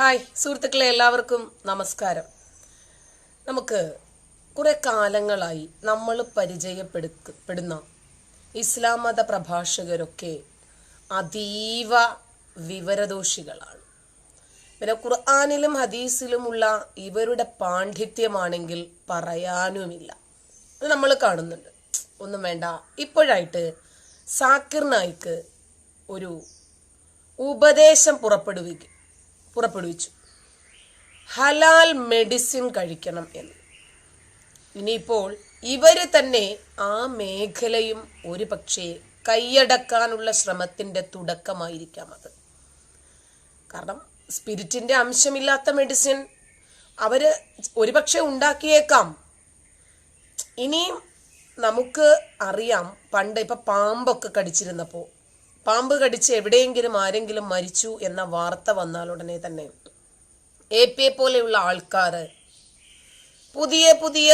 Hi സുഹൃത്തുക്കളെ എല്ലാവർക്കും നമസ്കാരം. നമുക്ക് കുറെ കാലങ്ങളായി നമ്മൾ പരിചയപ്പെടുത്തപ്പെടുന്ന ഇസ്ലാം മത പ്രഭാഷകരൊക്കെ അതീവ വിവരദോഷികളാണ്. പിന്നെ ഖുർആാനിലും ഹദീസിലുമുള്ള ഇവരുടെ പാണ്ഡിത്യമാണെങ്കിൽ പറയാനുമില്ല. അത് നമ്മൾ കാണുന്നുണ്ട്. ഒന്നും വേണ്ട. ഇപ്പോഴായിട്ട് സാക്കിർ നായിക്ക് ഒരു ഉപദേശം പുറപ്പെടുവിക്കും. പുറപ്പെടുവിച്ചു. ഹലാൽ മെഡിസിൻ കഴിക്കണം എന്ന്. ഇനിയിപ്പോൾ ഇവർ തന്നെ ആ മേഖലയും ഒരു പക്ഷേ കൈയടക്കാനുള്ള ശ്രമത്തിന്റെ തുടക്കമായിരിക്കാം അത്. കാരണം സ്പിരിറ്റിന്റെ അംശമില്ലാത്ത മെഡിസിൻ അവർ ഒരുപക്ഷെ ഉണ്ടാക്കിയേക്കാം. ഇനിയും നമുക്ക് അറിയാം പണ്ട് ഇപ്പൊ പാമ്പൊക്കെ കടിച്ചിരുന്നപ്പോ പാമ്പ് കടിച്ച് എവിടെയെങ്കിലും ആരെങ്കിലും മരിച്ചു എന്ന വാർത്ത വന്നാൽ ഉടനെ തന്നെ എ പി എ പോലെയുള്ള ആൾക്കാർ പുതിയ പുതിയ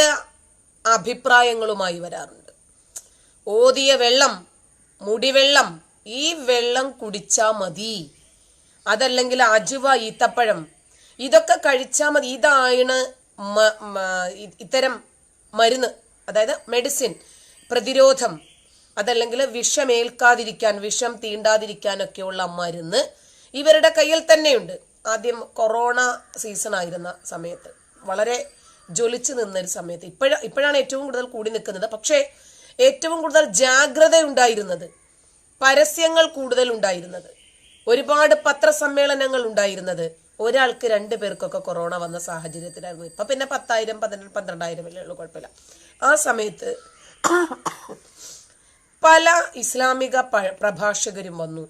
അഭിപ്രായങ്ങളുമായി വരാറുണ്ട്. ഓതിയ വെള്ളം മുടിവെള്ളം ഈ വെള്ളം കുടിച്ചാൽ മതി. അതല്ലെങ്കിൽ അജുവ ഈത്തപ്പഴം ഇതൊക്കെ കഴിച്ചാൽ മതി. ഇതാണ് ഇത്തരം മരുന്ന് അതായത് മെഡിസിൻ പ്രതിരോധം. അതല്ലെങ്കിൽ വിഷമേൽക്കാതിരിക്കാൻ വിഷം തീണ്ടാതിരിക്കാനൊക്കെയുള്ള മരുന്ന് ഇവരുടെ കയ്യിൽ തന്നെയുണ്ട്. ആദ്യം കൊറോണ സീസൺ ആയിരുന്ന സമയത്ത്. വളരെ ജ്വലിച്ചു നിന്നൊരു സമയത്ത്. ഇപ്പോഴ ഇപ്പോഴാണ് ഏറ്റവും കൂടുതൽ കൂടി നിൽക്കുന്നത്. പക്ഷേ ഏറ്റവും കൂടുതൽ ജാഗ്രത ഉണ്ടായിരുന്നത് പരസ്യങ്ങൾ കൂടുതൽ ഉണ്ടായിരുന്നത് ഒരുപാട് പത്രസമ്മേളനങ്ങൾ ഉണ്ടായിരുന്നത് ഒരാൾക്ക് രണ്ട് പേർക്കൊക്കെ കൊറോണ വന്ന സാഹചര്യത്തിലായിരുന്നു. ഇപ്പൊ പിന്നെ പത്തായിരം പന്ത്രണ്ട് പന്ത്രണ്ടായിരം ഉള്ളൂ കുഴപ്പമില്ല. ആ സമയത്ത് പല ഇസ്ലാമിക പ്രഭാഷകരും വന്നു.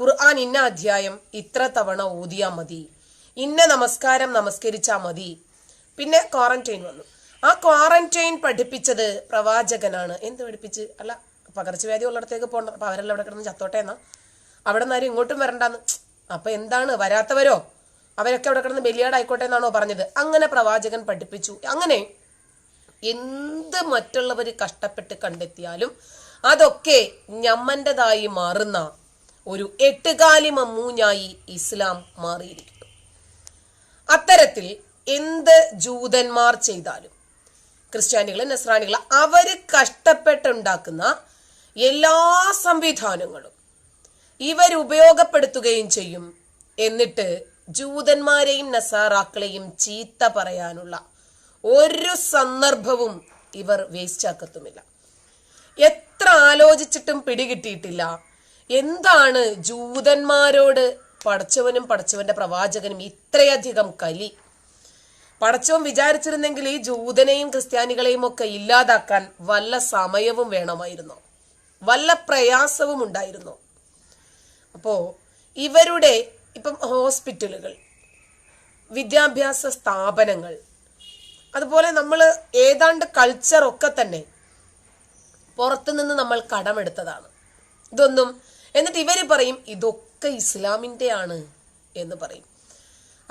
ഖുർആൻ ഇന്ന അധ്യായം ഇത്ര തവണ ഓതിയാ മതി. ഇന്ന നമസ്കാരം നമസ്കരിച്ചാ മതി. പിന്നെ ക്വാറന്റൈൻ വന്നു. ആ ക്വാറന്റൈൻ പഠിപ്പിച്ചത് പ്രവാചകനാണ്. എന്ത് പഠിപ്പിച്ച്? അല്ല പകർച്ചവ്യാധി ഉള്ളിടത്തേക്ക് പോകണ്ട അപ്പൊ അവരെല്ലാം അവിടെ കിടന്ന് ചത്തോട്ടെ എന്നാ? അവിടെ നിന്ന് ആരും ഇങ്ങോട്ടും വരണ്ടെന്ന്. അപ്പൊ എന്താണ്? വരാത്തവരോ? അവരൊക്കെ അവിടെ കിടന്ന് ബലിയാടായിക്കോട്ടെ എന്നാണോ പറഞ്ഞത്. അങ്ങനെ പ്രവാചകൻ പഠിപ്പിച്ചു. അങ്ങനെ എന്ത് മറ്റുള്ളവർ കഷ്ടപ്പെട്ട് കണ്ടെത്തിയാലും അതൊക്കെ ഞമ്മന്റെതായി മാറുന്ന ഒരു എട്ടുകാലി മമ്മൂഞ്ഞായി ഇസ്ലാം മാറിയിരിക്കുന്നു. അത്തരത്തിൽ എന്ത് ജൂതന്മാർ ചെയ്താലും ക്രിസ്ത്യാനികൾ നസ്രാണികൾ അവർ കഷ്ടപ്പെട്ടുണ്ടാക്കുന്ന എല്ലാ സംവിധാനങ്ങളും ഇവർ ഉപയോഗപ്പെടുത്തുകയും ചെയ്യും. എന്നിട്ട് ജൂതന്മാരെയും നസാറാക്കളെയും ചീത്ത പറയാനുള്ള ഒരു സന്ദർഭവും ഇവർ വേസ്റ്റ് ആക്കത്തുമില്ല എത്ര ആലോചിച്ചിട്ടും പിടികിട്ടിയിട്ടില്ല. എന്താണ് ജൂതന്മാരോട് പടച്ചവനും പടച്ചവന്റെ പ്രവാചകനും ഇത്രയധികം കലി? പടച്ചവൻ വിചാരിച്ചിരുന്നെങ്കിൽ ഈ ജൂതനെയും ക്രിസ്ത്യാനികളെയും ഒക്കെ ഇല്ലാതാക്കാൻ വല്ല സമയവും വേണമായിരുന്നു. വല്ല പ്രയാസവും ഉണ്ടായിരുന്നു. അപ്പോ ഇവരുടെ ഇപ്പം ഹോസ്പിറ്റലുകൾ വിദ്യാഭ്യാസ സ്ഥാപനങ്ങൾ അതുപോലെ നമ്മൾ ഏതാണ്ട് കൾച്ചർ ഒക്കെ തന്നെ പുറത്തുനിന്ന് നമ്മൾ കടമെടുത്തതാണ്. ഇതൊന്നും എന്നിട്ട് ഇവർ പറയും ഇതൊക്കെ ഇസ്ലാമിന്റെ ആണ് എന്ന് പറയും.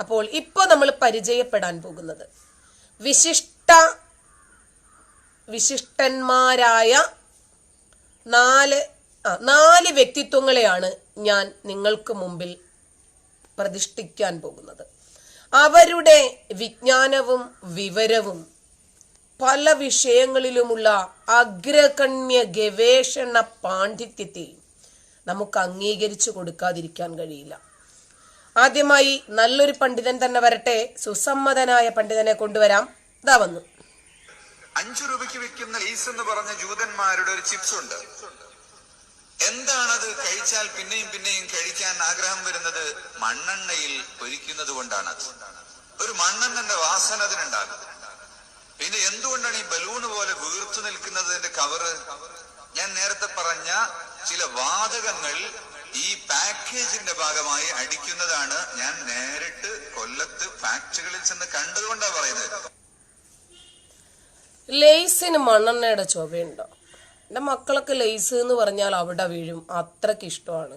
അപ്പോൾ ഇപ്പോൾ നമ്മൾ പരിചയപ്പെടാൻ പോകുന്നത്. വിശിഷ്ട വിശിഷ്ടന്മാരായ നാല് നാല് വ്യക്തിത്വങ്ങളെയാണ് ഞാൻ നിങ്ങൾക്ക് മുമ്പിൽ പ്രതിഷ്ഠിക്കാൻ പോകുന്നത്. അവരുടെ വിജ്ഞാനവും വിവരവും പല വിഷയങ്ങളിലുമുള്ള അഗ്രഗണ്യ ഗവേഷണ പാണ്ഡിത്യത്തെ നമുക്ക് അംഗീകരിച്ചു കൊടുക്കാതിരിക്കാൻ കഴിയില്ല. ആദ്യമായി നല്ലൊരു പണ്ഡിതൻ തന്നെ വരട്ടെ. സുസമ്മതനായ പണ്ഡിതനെ കൊണ്ടുവരാം. ഇതാ വന്നു. അഞ്ചു രൂപയ്ക്ക് വിൽക്കുന്ന ലീസ് എന്ന് പറഞ്ഞ ജൂതന്മാരുടെ ഒരു ചിപ്സ് ഉണ്ട്. എന്താണത് കഴിച്ചാൽ പിന്നെയും പിന്നെയും കഴിക്കാൻ ആഗ്രഹം വരുന്നത്? മണ്ണെണ്ണയിൽ പൊരിക്കുന്നത് കൊണ്ടാണ് ഒരു മണ്ണെണ്ണന്റെ വാസന അതിനുണ്ടാകും. പിന്നെ എന്തുകൊണ്ടാണ് ഈ ബലൂണ് പോലെ വീർത്തു നിൽക്കുന്നതിന്റെ കവറ് ഞാൻ നേരത്തെ പറഞ്ഞ ചില വാതകങ്ങൾ ഈ പാക്കേജിന്റെ ഭാഗമായി അടിക്കുന്നതാണ് ഞാൻ നേരിട്ട് കൊല്ലത്ത് ഫാക്ടറികളിൽ ചെന്ന് കണ്ടതുകൊണ്ടാണ് പറയുന്നത്. ലേസിന് മണ്ണെണ്ണയുടെ ചുവയുണ്ടോ? എന്റെ മക്കളൊക്കെ ലേസ് എന്ന് പറഞ്ഞാൽ അവിടെ വീഴും. അത്രയ്ക്ക് ഇഷ്ടമാണ്.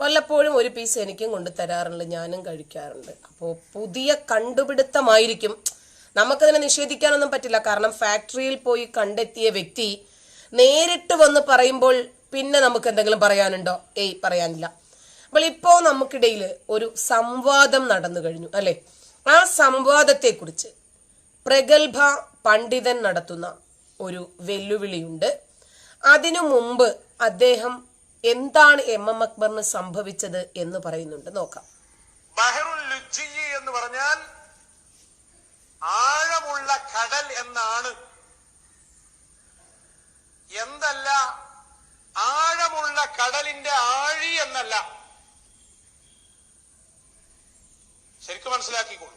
വല്ലപ്പോഴും ഒരു പീസ് എനിക്കും കൊണ്ട് തരാറുണ്ട് ഞാനും കഴിക്കാറുണ്ട്. അപ്പോൾ പുതിയ കണ്ടുപിടുത്തമായിരിക്കും. നമുക്കതിനെ നിഷേധിക്കാനൊന്നും പറ്റില്ല. കാരണം ഫാക്ടറിയിൽ പോയി കണ്ടെത്തിയ വ്യക്തി നേരിട്ട് വന്ന് പറയുമ്പോൾ പിന്നെ നമുക്ക് എന്തെങ്കിലും പറയാനുണ്ടോ? ഏയ് പറയാനില്ല. അപ്പോൾ ഇപ്പോൾ നമുക്കിടയിൽ ഒരു സംവാദം നടന്നു കഴിഞ്ഞു അല്ലെ? ആ സംവാദത്തെക്കുറിച്ച് പ്രഗത്ഭ പണ്ഡിതൻ നടത്തുന്ന ഒരു വെല്ലുവിളിയുണ്ട്. അതിനു മുമ്പ് അദ്ദേഹം എന്താണ് എം എം അക്ബറിന് സംഭവിച്ചത് എന്ന് പറയുന്നുണ്ട്. നോക്കാം. എന്ന് പറഞ്ഞാൽ ആഴമുള്ള കടൽ എന്നാണ്. എന്തല്ല? ആഴമുള്ള കടലിന്റെ ആഴി എന്നല്ല. ശരിക്കും മനസ്സിലാക്കിക്കോളൂ.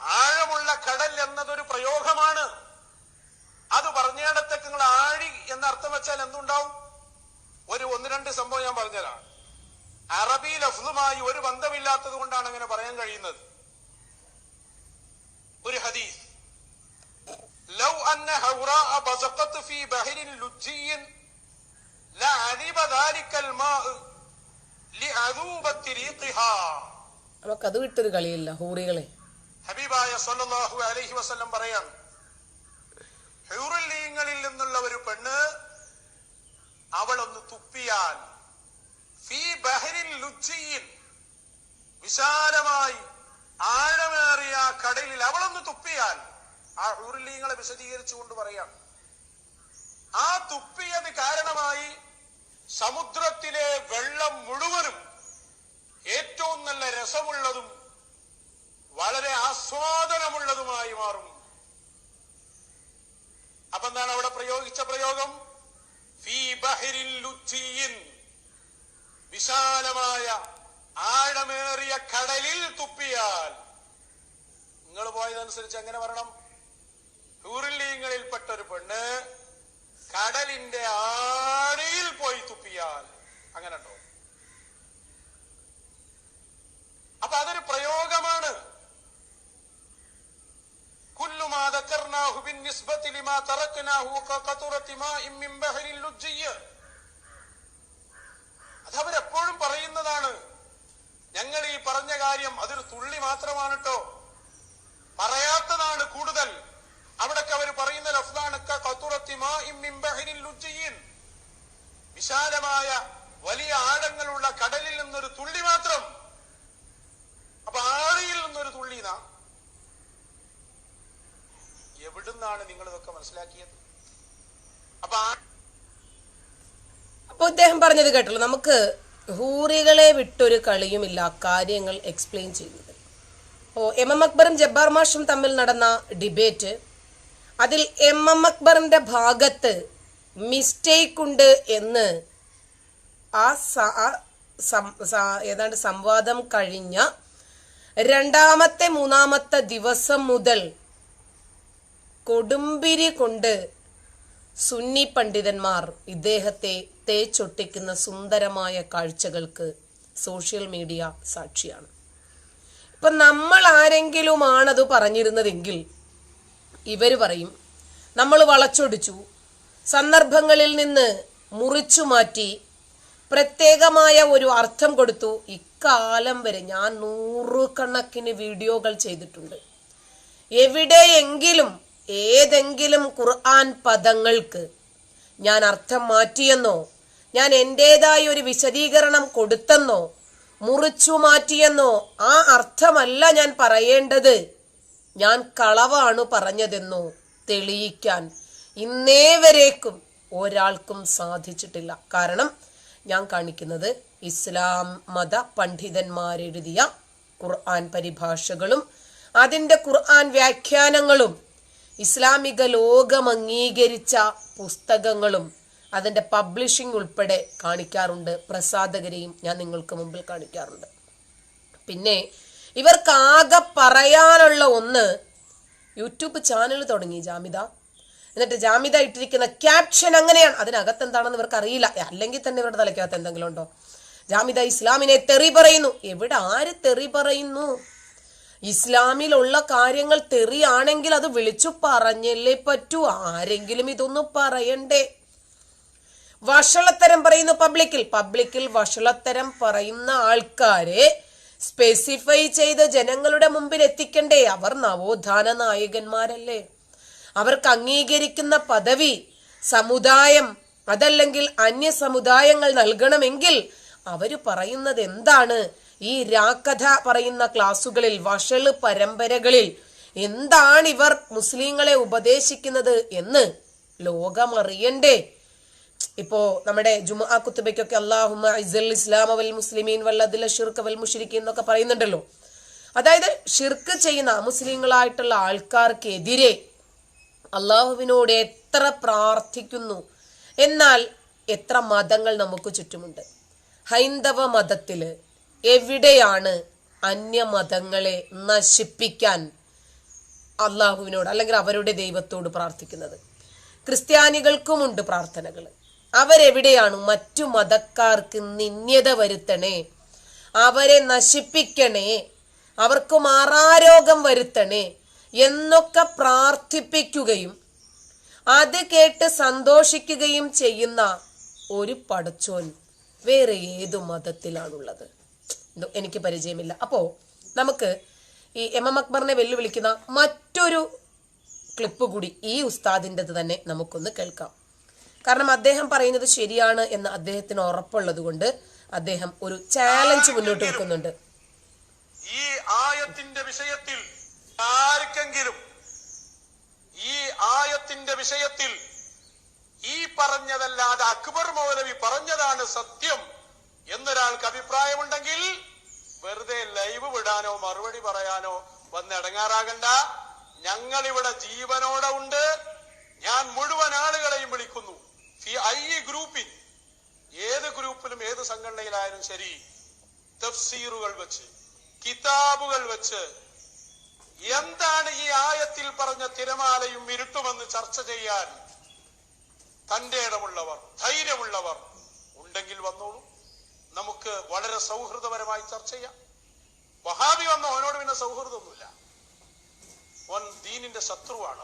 ആഴമുള്ള കടൽ എന്നതൊരു പ്രയോഗമാണ്. അത് പറഞ്ഞിടത്തേക്ക് നിങ്ങൾ ആഴി എന്ന അർത്ഥം വെച്ചാൽ എന്തുണ്ടാവും? ഒരു ഒന്ന് രണ്ട് സംഭവം ഞാൻ പറഞ്ഞതാണ് അറബി ലഫ്ലുമായി ഒരു ബന്ധമില്ലാത്തത് കൊണ്ടാണ് അങ്ങനെ പറയാൻ കഴിയുന്നത്. ഒരു ഹദീസ്. ലൗ അന്ന ഹൗറ ബസഖത്ത് ഫീ ബഹരിൻ ലുജ്ജിയിൻ ലഅലിബ ദാലിക്കൽ മാ ലിഅദൂബത്തി റീഖിഹാ അവർക്ക് അത് കളിയില്ല ഹൂറികളെ. ഹബീബായ സല്ലല്ലാഹു അലൈഹി വസല്ലം പറയാണ് ഹൂറുല്ലീങ്ങളിൽ നിന്നുള്ള ഒരു പെണ്ണ് അവളൊന്ന് തുപ്പിയാൽ ഫീ വിശാലമായി ആഴമേറിയ കടലിൽ അവളൊന്ന് തുപ്പിയാൽ ആ ഹൂറിലീങ്ങളെ വിശദീകരിച്ചുകൊണ്ട് പറയാം. ആ തുപ്പിയത് കാരണമായി സമുദ്രത്തിലെ വെള്ളം മുഴുവനും ഏറ്റവും നല്ല രസമുള്ളതും വളരെ ആസ്വാദനമുള്ളതുമായി മാറും. അപ്പൊ എന്താണ് അവിടെ പ്രയോഗിച്ച പ്രയോഗം? വിശാലമായ ആഴമേറിയ കടലിൽ തുപ്പിയാൽ. നിങ്ങൾ പോയതനുസരിച്ച് എങ്ങനെ വരണം? ടൂറിലീങ്ങളിൽപ്പെട്ട ഒരു പെണ്ണ് കടലിന്റെ ആരയിൽ പോയി തുപ്പിയാൽ അങ്ങനെ ഉണ്ടോ അപ്പൊ അതൊരു പ്രയോഗമാണ്. അതവരെപ്പോഴും പറയുന്നതാണ്. ഞങ്ങൾ ഈ പറഞ്ഞ കാര്യം അതൊരു തുള്ളി മാത്രമാണ് കേട്ടോ. പറയാത്തതാണ് കൂടുതൽ. അവിടൊക്കെ അവർ പറയുന്ന. വിശാലമായ വലിയ ആഴങ്ങളുള്ള കടലിൽ നിന്നൊരു തുള്ളി മാത്രം. അപ്പൊ ആഴിയിൽ നിന്നൊരു തുള്ളി നാ. എവിടുന്നാണ് നിങ്ങൾ ഇതൊക്കെ മനസ്സിലാക്കിയത്? അപ്പൊ അപ്പൊ അദ്ദേഹം പറഞ്ഞത് കേട്ടല്ലോ നമുക്ക് ഹൂറികളെ വിട്ടൊരു കളിയുമില്ല കാര്യങ്ങൾ എക്സ്പ്ലെയിൻ ചെയ്യുന്നത്. ഓ എം എം അക്ബറും ജബ്ബാർ മാഷും തമ്മിൽ നടന്ന ഡിബേറ്റ് അതിൽ എം എം അക്ബറിന്റെ ഭാഗത്ത് മിസ്റ്റേക്ക് ഉണ്ട് എന്ന് ആ ഏതാണ്ട് സംവാദം കഴിഞ്ഞ രണ്ടാമത്തെ മൂന്നാമത്തെ ദിവസം മുതൽ കൊടുമ്പിരി കൊണ്ട് സുന്നി പണ്ഡിതന്മാർ ഇദ്ദേഹത്തെ തേച്ചൊട്ടിക്കുന്ന സുന്ദരമായ കാഴ്ചകൾക്ക് സോഷ്യൽ മീഡിയ സാക്ഷിയാണ്. ഇപ്പൊ നമ്മൾ ആരെങ്കിലുമാണത് പറഞ്ഞിരുന്നതെങ്കിൽ ഇവർ പറയും നമ്മൾ വളച്ചൊടിച്ചു. സന്ദർഭങ്ങളിൽ നിന്ന് മുറിച്ചു മാറ്റി പ്രത്യേകമായ ഒരു അർത്ഥം കൊടുത്തു. ഇക്കാലം വരെ ഞാൻ നൂറുകണക്കിന് വീഡിയോകൾ ചെയ്തിട്ടുണ്ട്. എവിടെയെങ്കിലും ഏതെങ്കിലും ഖുർആൻ പദങ്ങൾക്ക് ഞാൻ അർത്ഥം മാറ്റിയെന്നോ ഞാൻ എന്റെതായ ഒരു വിശദീകരണം കൊടുത്തെന്നോ മുറിച്ചു മാറ്റിയെന്നോ ആ അർത്ഥമല്ല ഞാൻ പറയേണ്ടത്. ഞാൻ കളവാണ് പറഞ്ഞതെന്നു തെളിയിക്കാൻ ഇന്നേ വരേക്കും ഒരാൾക്കും സാധിച്ചിട്ടില്ല. കാരണം ഞാൻ കാണിക്കുന്നത് ഇസ്ലാം മത പണ്ഡിതന്മാരെഴുതിയ ഖുർആൻ പരിഭാഷകളും അതിന്റെ ഖുർആൻ വ്യാഖ്യാനങ്ങളും ഇസ്ലാമിക ലോകം അംഗീകരിച്ച പുസ്തകങ്ങളും അതിന്റെ പബ്ലിഷിംഗ് ഉൾപ്പെടെ കാണിക്കാറുണ്ട്. പ്രസാധകരെയും ഞാൻ നിങ്ങൾക്ക് മുമ്പിൽ കാണിക്കാറുണ്ട്. പിന്നെ ഇവർക്കാകെ പറയാനുള്ള ഒന്ന് യൂട്യൂബ് ചാനൽ തുടങ്ങി ജാമിത. എന്നിട്ട് ജാമിത ഇട്ടിരിക്കുന്ന ക്യാപ്ഷൻ അങ്ങനെയാണ്. അതിനകത്ത് എന്താണെന്ന് ഇവർക്ക് അറിയില്ല. അല്ലെങ്കിൽ തന്നെ ഇവരുടെ തലയ്ക്കകത്ത് എന്തെങ്കിലും ഉണ്ടോ? ജാമിത ഇസ്ലാമിനെ തെറി പറയുന്നു. എവിടെ ആര് തെറി പറയുന്നു? ഇസ്ലാമിലുള്ള കാര്യങ്ങൾ തെറിയാണെങ്കിൽ അത് വിളിച്ചു പറഞ്ഞല്ലേ പറ്റൂ. ആരെങ്കിലും ഇതൊന്നും പറയണ്ടേ? വഷളത്തരം പറയുന്നു പബ്ലിക്കിൽ പബ്ലിക്കിൽ വഷളത്തരം പറയുന്ന ആൾക്കാരെ സ്പെസിഫൈ ചെയ്ത ജനങ്ങളുടെ മുമ്പിൽ എത്തിക്കണ്ടേ അവർ നവോത്ഥാന നായകന്മാരല്ലേ അവർക്ക് അംഗീകരിക്കുന്ന പദവി സമുദായം അതല്ലെങ്കിൽ അന്യ സമുദായങ്ങൾ നൽകണമെങ്കിൽ അവർ പറയുന്നത് എന്താണ് ഈ രാക്കഥ പറയുന്ന ക്ലാസുകളിൽ വഷൾ പരമ്പരകളിൽ എന്താണ് ഇവർ മുസ്ലിങ്ങളെ ഉപദേശിക്കുന്നത് എന്ന് ലോകമറിയണ്ടേ? ഇപ്പോ നമ്മുടെ ജുമാ കുത്തുബയ്ക്കൊക്കെ അള്ളാഹുമ ഇസൽ ഇസ്ലാം വൽ മുസ്ലിമീൻ വല്ലതിൽ ഷിർക്ക് വൽ മുഷിരിക്കീൻ എന്നൊക്കെ പറയുന്നുണ്ടല്ലോ. അതായത് ഷിർക്ക് ചെയ്യുന്ന മുസ്ലിങ്ങളായിട്ടുള്ള ആൾക്കാർക്കെതിരെ അള്ളാഹുവിനോട് എത്ര പ്രാർത്ഥിക്കുന്നു? എന്നാൽ എത്ര മതങ്ങൾ നമുക്ക് ചുറ്റുമുണ്ട്. ഹൈന്ദവ മതത്തിൽ എവിടെയാണ് അന്യമതങ്ങളെ നശിപ്പിക്കാൻ അള്ളാഹുവിനോട് അല്ലെങ്കിൽ അവരുടെ ദൈവത്തോട് പ്രാർത്ഥിക്കുന്നത്? ക്രിസ്ത്യാനികൾക്കുമുണ്ട് പ്രാർത്ഥനകൾ അവരെവിടെയാണ് മറ്റു മതക്കാർക്ക് നിന്യത വരുത്തണേ? അവരെ നശിപ്പിക്കണേ? അവർക്ക് മാറാരോഗം വരുത്തണേ? എന്നൊക്കെ പ്രാർത്ഥിപ്പിക്കുകയും അത് കേട്ട് സന്തോഷിക്കുകയും ചെയ്യുന്ന ഒരു പടച്ചോൻ വേറെ ഏതു മതത്തിലാണുള്ളത്? എനിക്ക് പരിചയമില്ല. അപ്പോ നമുക്ക് ഈ എം എം അക്ബറിനെ വെല്ലുവിളിക്കുന്ന മറ്റൊരു ക്ലിപ്പ് കൂടി ഈ ഉസ്താദിന്റെത് തന്നെ നമുക്കൊന്ന് കേൾക്കാം. കാരണം അദ്ദേഹം പറയുന്നത് ശരിയാണ് എന്ന് അദ്ദേഹത്തിന് ഉറപ്പുള്ളത് കൊണ്ട് അദ്ദേഹം ഒരു ചാലഞ്ച് മുന്നോട്ട് വെക്കുന്നുണ്ട്. ഈ ആയത്തിന്റെ വിഷയത്തിൽ ആർക്കെങ്കിലും ഈ ആയത്തിന്റെ വിഷയത്തിൽ ഈ പറഞ്ഞതല്ലാതെ അക്ബർ മൗലവി പറഞ്ഞതാണ് സത്യം എന്നൊരാൾക്ക് അഭിപ്രായമുണ്ടെങ്കിൽ വെറുതെ ലൈവ് വിടാനോ മറുപടി പറയാനോ വന്ന് ഇടങ്ങാറാകണ്ട. ഞങ്ങളിവിടെ ജീവനോടെ ഉണ്ട്. ഞാൻ മുഴുവൻ ആളുകളെയും വിളിക്കുന്നു. ഫി ഐ ഗ്രൂപ്പിൽ ഏത് ഗ്രൂപ്പിലും ഏത് സംഘടനയിലായാലും ശരി തഫ്സീറുകൾ വെച്ച് കിതാബുകൾ വെച്ച് എന്താണ് ഈ ആയത്തിൽ പറഞ്ഞ തിരമാലയും ഇരുട്ടുമെന്ന് ചർച്ച ചെയ്യാൻ തന്റെ ഇടമുള്ളവർ ധൈര്യമുള്ളവർ ഉണ്ടെങ്കിൽ വന്നോളൂ. നമുക്ക് വളരെ സൗഹൃദപരമായി ചർച്ച ചെയ്യാം. വഹാബി വന്ന അവനോട് പിന്നെ സൗഹൃദമൊന്നുമില്ല. ഓൻ ദീനിന്റെ ശത്രുവാണ്.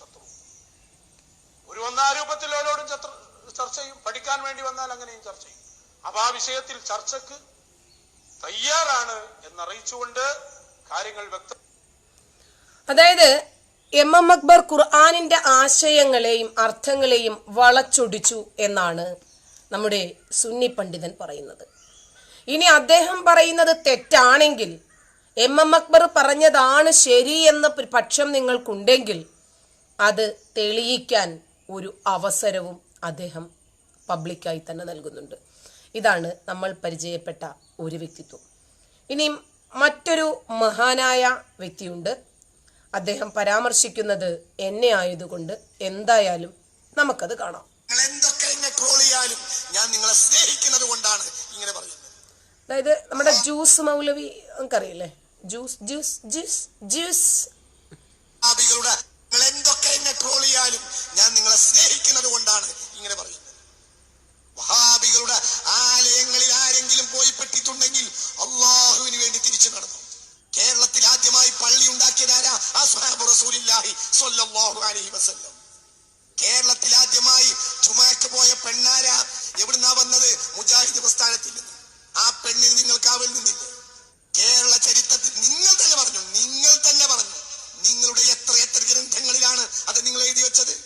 ശത്രു ഒന്നാം രൂപത്തിൽ ഓരോടും ചർച്ച ചെയ്യും. പഠിക്കാൻ വേണ്ടി വന്നാൽ അങ്ങനെയും ചർച്ച ചെയ്യും. അപ്പൊ ആ വിഷയത്തിൽ ചർച്ചക്ക് തയ്യാറാണ് എന്നറിയിച്ചുകൊണ്ട് കാര്യങ്ങൾ വ്യക്തം അതായത് എം എം അക്ബർ ഖുർആാനിന്റെ ആശയങ്ങളെയും അർത്ഥങ്ങളെയും വളച്ചൊടിച്ചു എന്നാണ് നമ്മുടെ സുന്നി പണ്ഡിതൻ പറയുന്നത്. ഇനി അദ്ദേഹം പറയുന്നത് തെറ്റാണെങ്കിൽ എം എം അക്ബർ പറഞ്ഞതാണ് ശരി എന്ന പക്ഷം നിങ്ങൾക്കുണ്ടെങ്കിൽ അത് തെളിയിക്കാൻ ഒരു അവസരവും അദ്ദേഹം പബ്ലിക്കായി തന്നെ നൽകുന്നുണ്ട്. ഇതാണ് നമ്മൾ പരിചയപ്പെട്ട ഒരു വ്യക്തിത്വം. ഇനിയും മറ്റൊരു മഹാനായ വ്യക്തിയുണ്ട്. അദ്ദേഹം പരാമർശിക്കുന്നത് എന്നെ ആയതുകൊണ്ട് എന്തായാലും നമുക്കത് കാണാം. എന്തൊക്കെ എന്നെ ട്രോൾ ചെയ്യാലും ഞാൻ നിങ്ങളെ സ്നേഹിക്കുന്നത് കൊണ്ടാണ് ഇങ്ങനെ പറയുന്നത്. അതായത് നമ്മുടെ ജ്യൂസ് മൗലവി നമുക്കറിയില്ലേ? Juice juice juice juice. എന്തൊക്കെ എന്നെ ട്രോളിയാലും ഞാൻ നിങ്ങളെ സ്നേഹിക്കുന്നത് കൊണ്ടാണ് ഇങ്ങനെ പറയുന്നത്. വഹാബികളുടെ ആലയങ്ങളിൽ ആരെങ്കിലും പോയി പെട്ടിട്ടുണ്ടെങ്കിൽ അള്ളാഹുവിന് വേണ്ടി തിരിച്ചു നടന്നു. കേരളത്തിൽ ആദ്യമായി പള്ളി ഉണ്ടാക്കിയതാരാ അസ്ഹാബ് സ്വല്ലല്ലാഹു അലൈഹി വസല്ലം. കേരളത്തിൽ ആദ്യമായി ചുമക്ക് പോയ പെണ്ണാര? എവിടുന്നാ വന്നത്? മുജാഹിദ് പ്രസ്ഥാനത്തിൽ നിന്ന്. ആ പെണ്ണിന് നിങ്ങൾ കാവൽ നിന്നില്ലേ? കേരള ചരിത്രത്തിൽ നിങ്ങൾ തന്നെ പറഞ്ഞു നിങ്ങൾ തന്നെ പറഞ്ഞു. നിങ്ങളുടെ എത്ര എത്ര ഗ്രന്ഥങ്ങളിലാണ് അത് നിങ്ങൾ എഴുതി വെച്ചത്?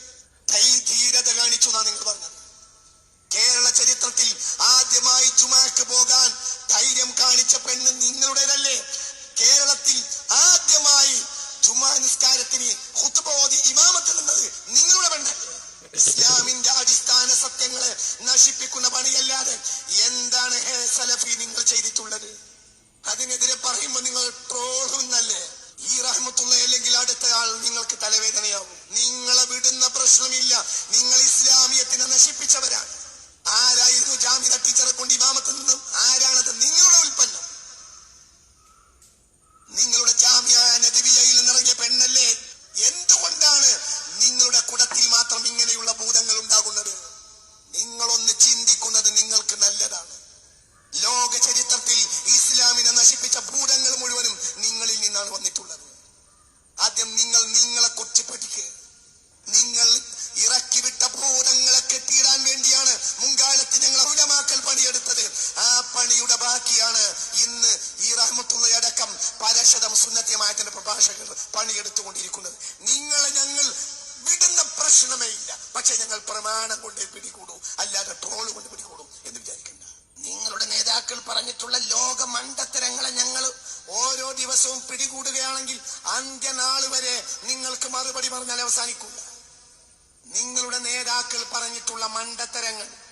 മണ്ടത്തരങ്ങൾ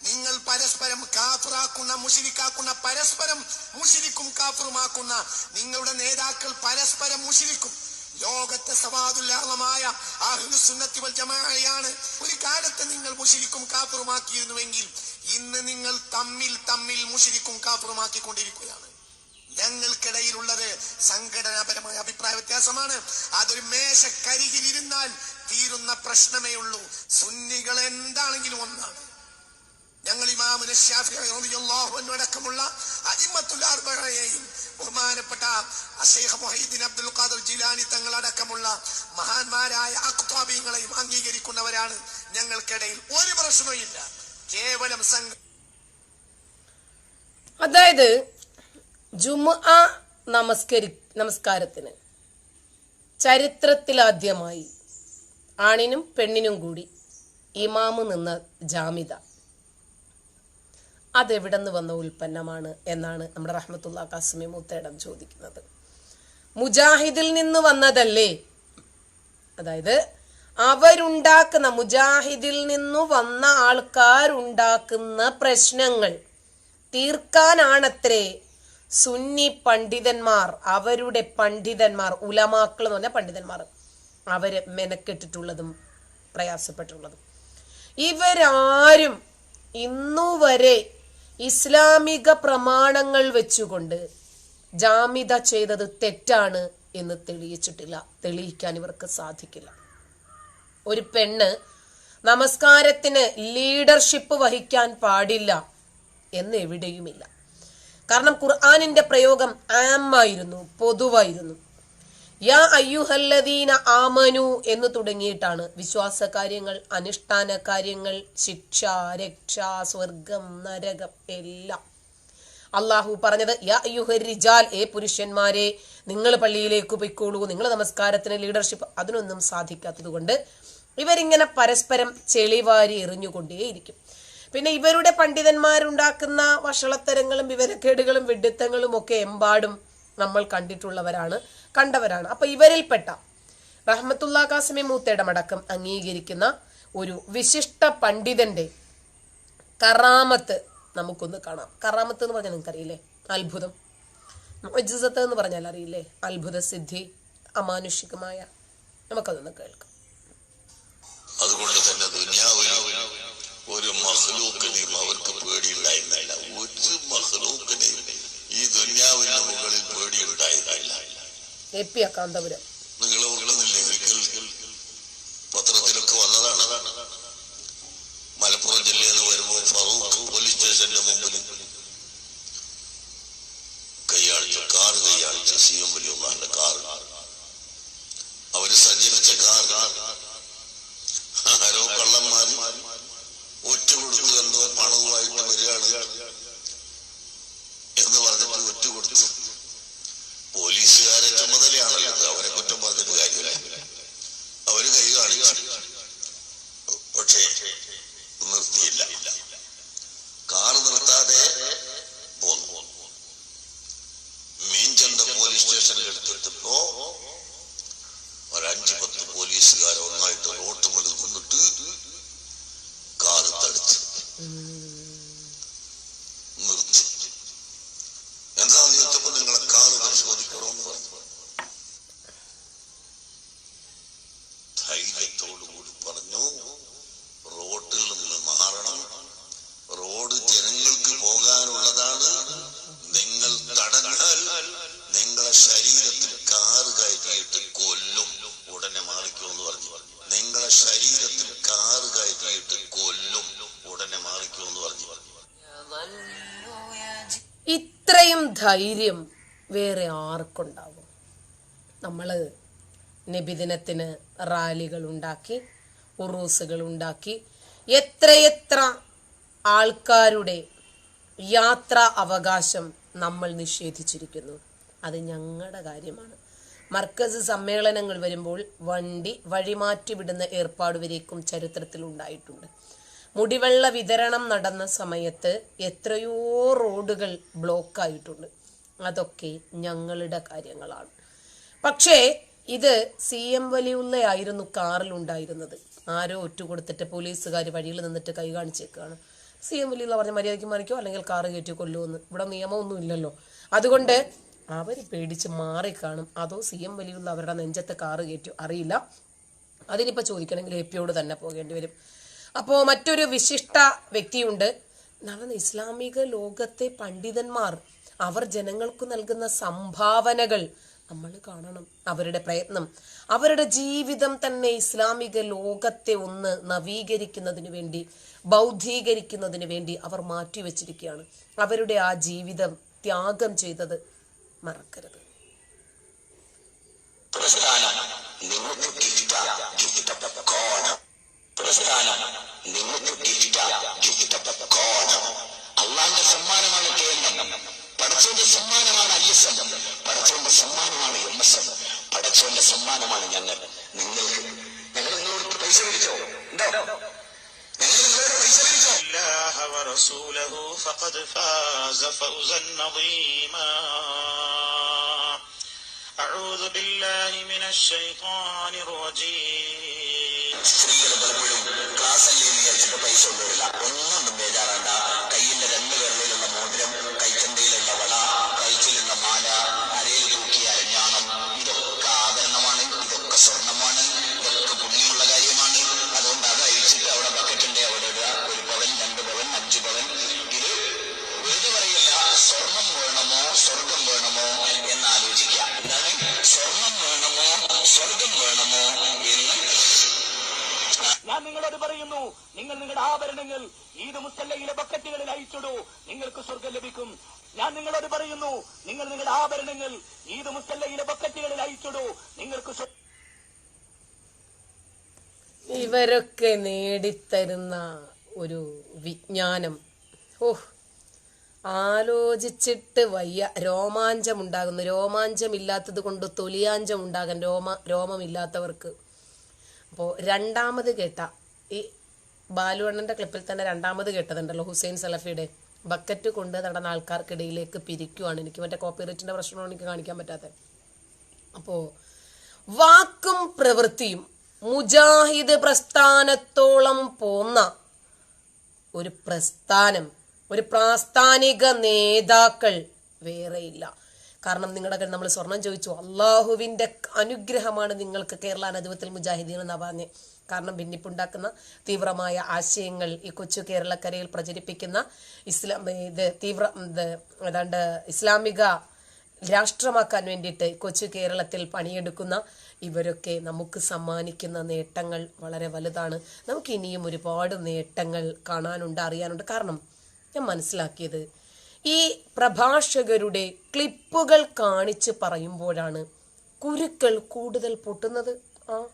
നിങ്ങൾ പരസ്പരം കാഫറാക്കുന്ന മുഷിരിക്കാക്കുന്ന പരസ്പരം മുഷിരിക്കും കാഫറുമാക്കുന്ന നിങ്ങളുടെ നേതാക്കൾ പരസ്പരം മുഷിരിക്കും. ലോകത്തെ സവാദുല്ലാഹമായ അഹ്ലുസുന്നത്തിവൽ ജമാഅയാണ്. ഒരു കാലത്ത് നിങ്ങൾ മുഷിരിക്കും കാഫറുമാക്കിയിരുന്നുവെങ്കിൽ ഇന്ന് നിങ്ങൾ തമ്മിൽ തമ്മിൽ മുഷിരിക്കും കാഫറുമാക്കിക്കൊണ്ടിരിക്കുകയാണ്. ഞങ്ങൾക്കിടയിലുള്ളത് സംഘടനാപരമായ അഭിപ്രായ വ്യത്യാസമാണ്. അതൊരു മേശക്കരികിൽ ഇരുന്നാൽ തീരുന്ന പ്രശ്നമേ ഉള്ളൂ. സുന്നികൾ എന്താണെങ്കിലും ഒന്നാണ്. ഞങ്ങൾ ഇമാമുന അടക്കമുള്ള അരിമത്തുലാർബയെയും ബഹുമാനപ്പെട്ട അഷേഖ് മൊഹീദ്ദീൻ അബ്ദുൽ ഖാദർ ജിലാനി തങ്ങളടക്കമുള്ള മഹാന്മാരായ അക്താബീങ്ങളെയും അംഗീകരിക്കുന്നവരാണ്. ഞങ്ങൾക്കിടയിൽ ഒരു പ്രശ്നവും കേവലം സംഘ അതായത് ജുമുഅ നമസ്കരി നമസ്കാരത്തിന്. ചരിത്രത്തിലാദ്യമായി ആണിനും പെണ്ണിനും കൂടി ഇമാമ് നിന്ന ജാമിത. അതെവിടെന്ന് വന്ന ഉൽപ്പന്നമാണ് എന്നാണ് നമ്മുടെ റഹ്മത്തുള്ള കാസ്മി മുത്തേടം ചോദിക്കുന്നത്. മുജാഹിദിൽ നിന്ന് വന്നതല്ലേ? അതായത് അവരുണ്ടാക്കുന്ന മുജാഹിദിൽ നിന്ന് വന്ന ആൾക്കാരുണ്ടാക്കുന്ന പ്രശ്നങ്ങൾ തീർക്കാനാണത്രേ സുന്നി പണ്ഡിതന്മാർ അവരുടെ പണ്ഡിതന്മാർ ഉലമാക്കൾ എന്ന് പറഞ്ഞ പണ്ഡിതന്മാർ അവർ മെനക്കെട്ടിട്ടുള്ളതും പ്രയാസപ്പെട്ടുള്ളതും ഇവരാരും ഇന്നുവരെ ഇസ്ലാമിക പ്രമാണങ്ങൾ വെച്ചുകൊണ്ട് ജാമിത ചെയ്തത് തെറ്റാണ് എന്ന് തെളിയിച്ചിട്ടില്ല. തെളിയിക്കാൻ ഇവർക്ക് സാധിക്കില്ല. ഒരു പെണ്ണ് നമസ്കാരത്തിന് ലീഡർഷിപ്പ് വഹിക്കാൻ പാടില്ല എന്ന് എവിടെയുമില്ല. കാരണം ഖുർആാനിന്റെ പ്രയോഗം ആമായിരുന്നു പൊതുവായിരുന്നു. യാ അയ്യുഹല്ലദീന ആമനു എന്ന് തുടങ്ങിയിട്ടാണ് വിശ്വാസ കാര്യങ്ങൾ അനുഷ്ഠാന കാര്യങ്ങൾ ശിക്ഷ രക്ഷ സ്വർഗം നരകം എല്ലാം. അള്ളാഹു പറഞ്ഞത് യാ അയ്യുഹരിജാൽ ഏ പുരുഷന്മാരെ നിങ്ങൾ പള്ളിയിലേക്ക് പൊയ്ക്കോളൂ നിങ്ങൾ നമസ്കാരത്തിന് ലീഡർഷിപ്പ് അതിനൊന്നും സാധിക്കാത്തത് കൊണ്ട് ഇവരിങ്ങനെ പരസ്പരം ചെളിവാരി എറിഞ്ഞുകൊണ്ടേയിരിക്കും. പിന്നെ ഇവരുടെ പണ്ഡിതന്മാരുണ്ടാക്കുന്ന വഷളത്തരങ്ങളും വിവരക്കേടുകളും വിഡിത്തങ്ങളും ഒക്കെ എമ്പാടും നമ്മൾ കണ്ടിട്ടുള്ളവരാണ് കണ്ടവരാണ്. അപ്പൊ ഇവരിൽപ്പെട്ട റഹ്മത്തുള്ള കാസമി മൂത്തേടമടക്കം അംഗീകരിക്കുന്ന ഒരു വിശിഷ്ട പണ്ഡിതന്റെ കറാമത്ത് നമുക്കൊന്ന് കാണാം. കറാമത്ത് എന്ന് പറഞ്ഞാൽ നിങ്ങൾക്കറിയില്ലേ? അത്ഭുതം. മുഅ്ജിസത്ത് എന്ന് പറഞ്ഞാൽ അറിയില്ലേ? അത്ഭുത സിദ്ധി അമാനുഷികമായ. നമുക്കതൊന്ന് കേൾക്കാം. അതുകൊണ്ട് തന്നെ മഹ്ലൂക്കിനെയും അവർക്ക് പേടിയുണ്ടായിരുന്നില്ല. ഒരു മഹ്ലൂക്കിനെയും ഈ ദുന്യാവിന്റെ മുകളിൽ പേടിയുണ്ടായിരുന്നില്ല. അക്കാന്തപുരം നിങ്ങൾ ഓർക്കുന്നില്ലേ ഒരിക്കൽ പത്രത്തിലൊക്കെ വന്നതാണ് മലപ്പുറം ജില്ലയിൽ നിന്ന് വരുമ്പോൾ ഫറൂഖ് പോലീസ് സ്റ്റേഷന്റെ മുമ്പിൽ കൈയാഴ്ച കാർ കൈയാഴ്ച സി എം വലിയുള്ള കാർ അവർ സഞ്ചരിച്ച കാർ ആരോ കള്ളന്മാര് ഒറ്റ കൊടുത്തു എന്തോ പണവുമായിട്ട് വരികയാണ് എന്ന് പറഞ്ഞിട്ട് ഒറ്റ കൊടുത്തു പോലീസുകാരെ ചുമതലയാണല്ലോ ഇത്. അവരെ കുറ്റം പറഞ്ഞിട്ട് കാര്യമില്ല അവർ കൈ കാണിച്ചു പക്ഷേ നിർത്തിയില്ല കാറ് നിർത്താതെ പോന്നു മീൻചന്ത പോലീസ് സ്റ്റേഷനിൽ എടുത്തെടുത്തപ്പോ ഒരഞ്ച് പത്ത് പോലീസുകാർ ഒന്നായിട്ട് റോട്ട് മുതൽ കൊണ്ടിട്ട് കാറ് തടുത്ത് നിർത്തി എന്താന്ന് ചോദിച്ചപ്പോ നിങ്ങളെ കാറ് പരിശോധിക്കണമെന്ന് പറഞ്ഞു ധൈര്യത്തോടുകൂടി പറഞ്ഞു റോട്ടിൽ നിന്ന് മാറണം റോഡ് ജനങ്ങൾക്ക് പോകാനുള്ളതാണ് നിങ്ങൾ തടഞ്ഞാൽ നിങ്ങളെ ശരീരത്തിൽ കാറ് കയറ്റിയിട്ട് കൊല്ലും ഉടനെ മാറിക്കുമെന്ന് പറഞ്ഞു നിങ്ങളെ ശരീരത്തിൽ കാറ് കയറ്റിയിട്ട് കൊല്ലും ഉടനെ മാറിക്കുമെന്ന് പറഞ്ഞു ഇത്രയും ധൈര്യം വേറെ ആർക്കുണ്ടാവും? നമ്മൾ നബിദിനത്തിന് റാലികൾ ഉണ്ടാക്കി ഉറൂസുകൾ ഉണ്ടാക്കി എത്രയെത്ര ആൾക്കാരുടെ യാത്രാ അവകാശം നമ്മൾ നിഷേധിച്ചിരിക്കുന്നു? അത് ഞങ്ങളുടെ കാര്യമാണ്. മർക്കസ് സമ്മേളനങ്ങൾ വരുമ്പോൾ വണ്ടി വഴിമാറ്റി വിടുന്ന ഏർപ്പാട് വരേക്കും ചരിത്രത്തിൽ ഉണ്ടായിട്ടുണ്ട് മുടിവെള്ള വിതരണം നടന്ന സമയത്ത് എത്രയോ റോഡുകൾ ബ്ലോക്കായിട്ടുണ്ട്. അതൊക്കെ ഞങ്ങളുടെ കാര്യങ്ങളാണ്. പക്ഷേ ഇത് സി എം വലിയുള്ളയായിരുന്നു കാറിലുണ്ടായിരുന്നത്. ആരോ ഒറ്റ കൊടുത്തിട്ട് പോലീസുകാർ വഴിയിൽ നിന്നിട്ട് കൈ കാണിച്ചേക്കാണ്. സി എം വലിയുള്ള പറഞ്ഞ മര്യാദയ്ക്ക് മാനിക്കോ അല്ലെങ്കിൽ കാറ് കയറ്റി എന്ന്. ഇവിടെ നിയമമൊന്നും ഇല്ലല്ലോ. അതുകൊണ്ട് അവർ പേടിച്ച് മാറിക്കാണും. അതോ സി എം വലിയുള്ള അവരുടെ നെഞ്ചത്തെ കാറ് കയറ്റോ അറിയില്ല. അതിനിപ്പോൾ ചോദിക്കണമെങ്കിൽ എ പിയോട് തന്നെ പോകേണ്ടി വരും. അപ്പോൾ മറ്റൊരു വിശിഷ്ട വ്യക്തിയുണ്ട്. നടന്ന ഇസ്ലാമിക ലോകത്തെ പണ്ഡിതന്മാർ അവർ ജനങ്ങൾക്ക് നൽകുന്ന സംഭാവനകൾ നമ്മൾ കാണണം അവരുടെ പ്രയത്നം. അവരുടെ ജീവിതം തന്നെ ഇസ്ലാമിക ലോകത്തെ ഒന്ന് നവീകരിക്കുന്നതിന് വേണ്ടി ബൗദ്ധീകരിക്കുന്നതിന് വേണ്ടി അവർ മാറ്റിവെച്ചിരിക്കുകയാണ്. അവരുടെ ആ ജീവിതം ത്യാഗം ചെയ്തത് മറക്കരുത്. നിങ്ങൾക്ക് ഗിഫ്റ്റ ഗിഫ്റ്റ് കോണം പ്രസ്ഥാനം നിങ്ങൾക്ക് ഗിഫ്റ്റ ഗിഫ്റ്റ് കോണം അള്ളാന്റെ സമ്മാനമാണ് കേന്ദ്രം പടച്ചോന്റെ സമ്മാനമാണ് ഐ എസ് എം പടച്ചോന്റെ സമ്മാനമാണ് എം എസ് എം പടച്ചോന്റെ സമ്മാനമാണ് ഞങ്ങൾ നിങ്ങൾക്ക് ഞങ്ങൾ നിങ്ങളോട് പൈസ പിടിച്ചോ ഉണ്ടോ ഞങ്ങൾ നിങ്ങളോട് പൈസ പിടിച്ചോ الله ورسوله فقد فاز فوزا عظيما أعوذ بالله من الشيطان الرجيم സ്ത്രീകൾ പലപ്പോഴും ക്ലാസ് അല്ലേ എന്ന് വിചാരിച്ചിട്ട് പൈസ കൊണ്ടുവരില്ല. ഒന്നും ബേജാറണ്ട. കയ്യിലെ രണ്ട് വിരലിലുള്ള ഞാൻ നിങ്ങളോട് പറയുന്നു നിങ്ങൾ നിങ്ങളുടെ ആഭരണങ്ങൾ ഈദ് മുസല്ലയിലെ ബക്കറ്റുകളിൽ അയച്ചിടൂ നിങ്ങൾക്ക് സ്വർഗം ലഭിക്കും. ഞാൻ നിങ്ങളോട് പറയുന്നു നിങ്ങൾ നിങ്ങളുടെ ആഭരണങ്ങൾ ഈദ് മുസല്ലയിലെ ബക്കറ്റുകളിൽ അയച്ചിടൂ നിങ്ങൾക്ക് ഇവരൊക്കെ നേടിത്തരുന്ന ഒരു വിജ്ഞാനം. ഓഹ് ആലോചിച്ചിട്ട് വയ്യ. രോമാഞ്ചമുണ്ടാകുന്നു. രോമാഞ്ചമില്ലാത്തത് കൊണ്ട് തൊലിയാഞ്ചം ഉണ്ടാകാൻ രോമ രോമമില്ലാത്തവർക്ക്. അപ്പോൾ രണ്ടാമത് കേട്ട ഈ ബാലുവണ്ണന്റെ ക്ലിപ്പിൽ തന്നെ രണ്ടാമത് കേട്ടതുണ്ടല്ലോ ഹുസൈൻ സലഫിയുടെ ബക്കറ്റ് കൊണ്ട് നടന്ന ആൾക്കാർക്കിടയിലേക്ക് പിരിക്കുവാണ്. എനിക്ക് മറ്റേ കോപ്പി റേറ്റിന്റെ പ്രശ്നമാണ് എനിക്ക് കാണിക്കാൻ പറ്റാത്തത്. അപ്പോൾ വാക്കും പ്രവൃത്തിയും മുജാഹിദ് പ്രസ്ഥാനത്തോളം പോന്ന ഒരു പ്രസ്ഥാനം ഒരു പ്രാസ്ഥാനിക നേതാക്കൾ വേറെയില്ല കാരണം നിങ്ങളുടെ നമ്മൾ സ്വർണം ചോദിച്ചു. അള്ളാഹുവിന്റെ അനുഗ്രഹമാണ് നിങ്ങൾക്ക് കേരള അനുഭവത്തിൽ മുജാഹിദീൻ എന്നാ പറഞ്ഞ്. കാരണം ഭിന്നിപ്പുണ്ടാക്കുന്ന തീവ്രമായ ആശയങ്ങൾ ഈ കൊച്ചു കേരളക്കരയിൽ പ്രചരിപ്പിക്കുന്ന ഇസ്ലാം ഇത് തീവ്ര ഏതാണ്ട് ഇസ്ലാമിക രാഷ്ട്രമാക്കാൻ വേണ്ടിയിട്ട് കൊച്ചു കേരളത്തിൽ പണിയെടുക്കുന്ന ഇവരൊക്കെ നമുക്ക് സമ്മാനിക്കുന്ന നേട്ടങ്ങൾ വളരെ വലുതാണ്. നമുക്ക് ഇനിയും ഒരുപാട് നേട്ടങ്ങൾ കാണാനുണ്ട് അറിയാനുണ്ട്. കാരണം ഞാൻ മനസ്സിലാക്കിയത് ഈ പ്രഭാഷകരുടെ ക്ലിപ്പുകൾ കാണിച്ച് പറയുമ്പോഴാണ് കുരുക്കൾ കൂടുതൽ പൊട്ടുന്നത്. ആ.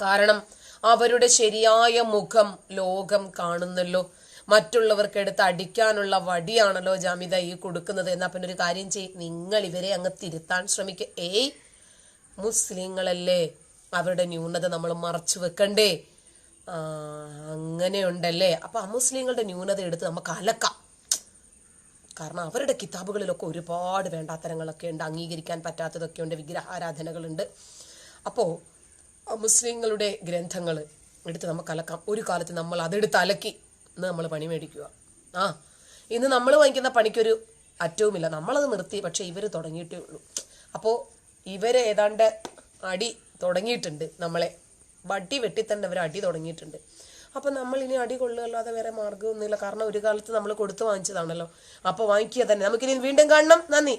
കാരണം അവരുടെ ശരിയായ മുഖം ലോകം കാണുന്നല്ലോ. മറ്റുള്ളവർക്ക് എടുത്ത് അടിക്കാനുള്ള വടിയാണല്ലോ ജാമിത ഈ കൊടുക്കുന്നത്. എന്നാ പിന്നെ ഒരു കാര്യം ചെയ്യും. നിങ്ങൾ ഇവരെ അങ്ങ് തിരുത്താൻ ശ്രമിക്കുക ഏയ് മുസ്ലിങ്ങളല്ലേ? അവരുടെ ന്യൂനത നമ്മൾ മറച്ചു വെക്കണ്ടേ? അങ്ങനെ അങ്ങനെയുണ്ടല്ലേ? അപ്പൊ അമുസ്ലിങ്ങളുടെ ന്യൂനത എടുത്ത് നമുക്ക് അലക്കാം. കാരണം അവരുടെ കിതാബുകളിലൊക്കെ ഒരുപാട് വേണ്ടാത്തരങ്ങളൊക്കെ ഉണ്ട് അംഗീകരിക്കാൻ പറ്റാത്തതൊക്കെ ഉണ്ട് വിഗ്രഹാരാധനകളുണ്ട്. അപ്പോൾ മുസ്ലിങ്ങളുടെ ഗ്രന്ഥങ്ങൾ എടുത്ത് നമുക്ക് അലക്കാം ഒരു കാലത്ത് നമ്മൾ അതെടുത്ത് അലക്കി ഇന്ന് നമ്മൾ പണി മേടിക്കുക ആ ഇന്ന് നമ്മൾ വാങ്ങിക്കുന്ന പണിക്കൊരു അറ്റവുമില്ല. നമ്മളത് നിർത്തി പക്ഷേ ഇവർ തുടങ്ങിയിട്ടേ ഉള്ളൂ. അപ്പോൾ ഇവർ ഏതാണ്ട് അടി തുടങ്ങിയിട്ടുണ്ട് നമ്മളെ. വടി വെട്ടി തന്നെ അവർ അടി തുടങ്ങിയിട്ടുണ്ട്. അപ്പം നമ്മൾ ഇനി അടി കൊള്ളുകയല്ലാതെ വേറെ മാർഗമൊന്നുമില്ല. കാരണം ഒരു കാലത്ത് നമ്മൾ കൊടുത്തു വാങ്ങിച്ചതാണല്ലോ. അപ്പോൾ വാങ്ങിക്കുക തന്നെ. നമുക്കിനി വീണ്ടും കാണണം. നന്ദി.